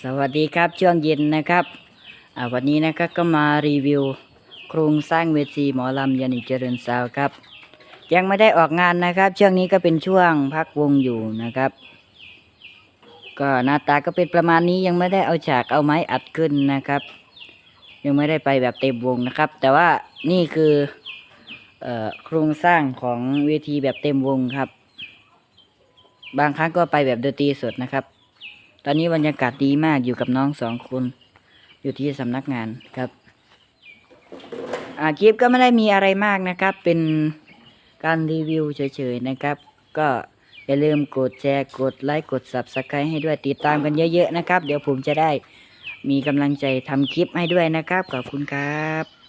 สวัสดีครับช่วงเย็นนะครับวันนี้นะครับก็มารีวิว โครงสร้างเวทีหมอลำยานิเจริญสาวครับ ยังไม่ได้ออกงานนะครับ ช่วงนี้ก็เป็นช่วงพักวงอยู่นะครับ ก็หน้าตาก็เป็นประมาณนี้ยังไม่ได้เอาฉากเอาไม้อัดขึ้นนะครับ ยังไม่ได้ไปแบบเต็มวงนะครับ แต่ว่านี่คืออโครงสร้างของเวทีแบบเต็มวงครับ บางครั้งก็ไปแบบดนตรีสดนะครับ ตอนนี้บรรยากาศดีมากอยู่กับน้องสองคนอยู่ที่สำนักงานครับอ่าคลิปก็ไม่ได้มีอะไรมากนะครับ เป็นการรีวิวเฉยๆนะครับ ก็อย่าลืมกดแชร์กดไลค์กด subscribe ให้ด้วยติดตามกันเยอะๆนะครับ เดี๋ยวผมจะได้มีกำลังใจทำคลิปให้ด้วยนะครับ ขอบคุณครับ